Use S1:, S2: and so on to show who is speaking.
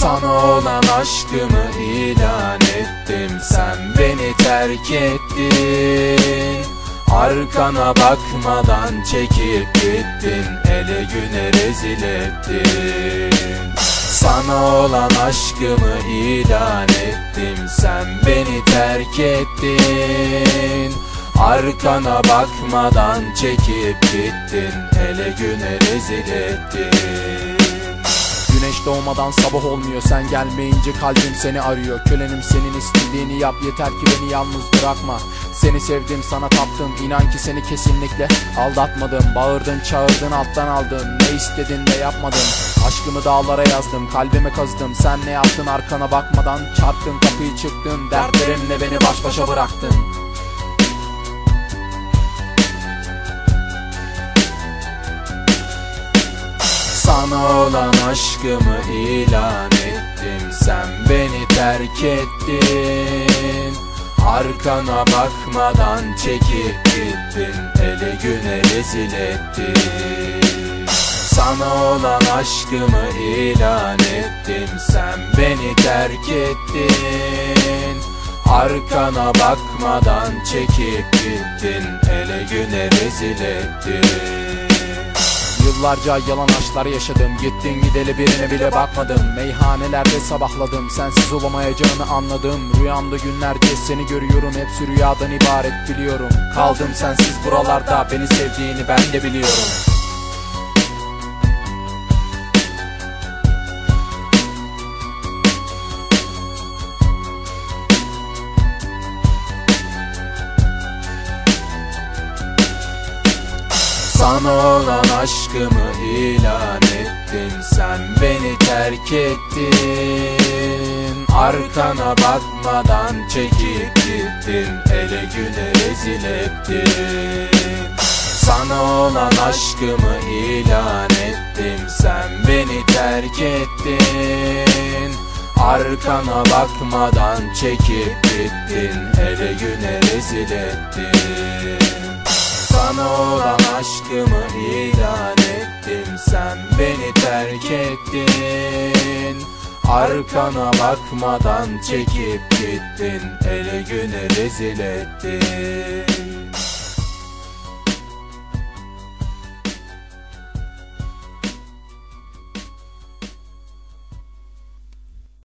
S1: Sana olan aşkımı ilan ettim. Sen beni terk ettin. Arkana bakmadan çekip gittin. Ele güne rezil ettin. Sana olan aşkımı ilan ettim. Sen beni terk ettin. Arkana bakmadan çekip gittin. Ele güne rezil ettin
S2: Güneş doğmadan sabah olmuyor. Sen gelmeyince kalbim seni arıyor. Kölenim senin istediğini yap. Yeter ki beni yalnız bırakma. Seni sevdim sana taptım. İnan ki seni kesinlikle aldatmadım. Bağırdın çağırdın alttan aldın. Ne istedin de yapmadım Aşkımı dağlara yazdım. Kalbime kazdım Sen ne yaptın? Arkana bakmadan çarptın. Kapıyı çıktın. Dertlerimle beni baş başa bıraktın
S1: Sana olan aşkımı ilan ettim Sen beni terk ettin. Arkana bakmadan çekip gittin. Ele güne rezil ettin. Sana olan aşkımı ilan ettim Sen beni terk ettin. Arkana bakmadan çekip gittin. Ele güne rezil ettin
S2: Yıllarca yalan aşklar yaşadım. Gittin gideli birine bile bakmadım Meyhanelerde sabahladım. Sensiz olamayacağını anladım. Rüyamda günlerce seni görüyorum. Hepsi rüyadan ibaret biliyorum. Kaldım sensiz buralarda. Beni sevdiğini ben de biliyorum
S1: Sana olan aşkımı ilan ettim Sen beni terk ettin. Arkana bakmadan çekip gittin Ele güne rezil ettin. Sana olan aşkımı ilan ettim. Sen beni terk ettin. Arkana bakmadan çekip gittin Ele güne rezil ettin. Sana olan aşkımı ilan ettim Sen beni terk ettin. Arkana bakmadan çekip gittin Ele güne rezil ettin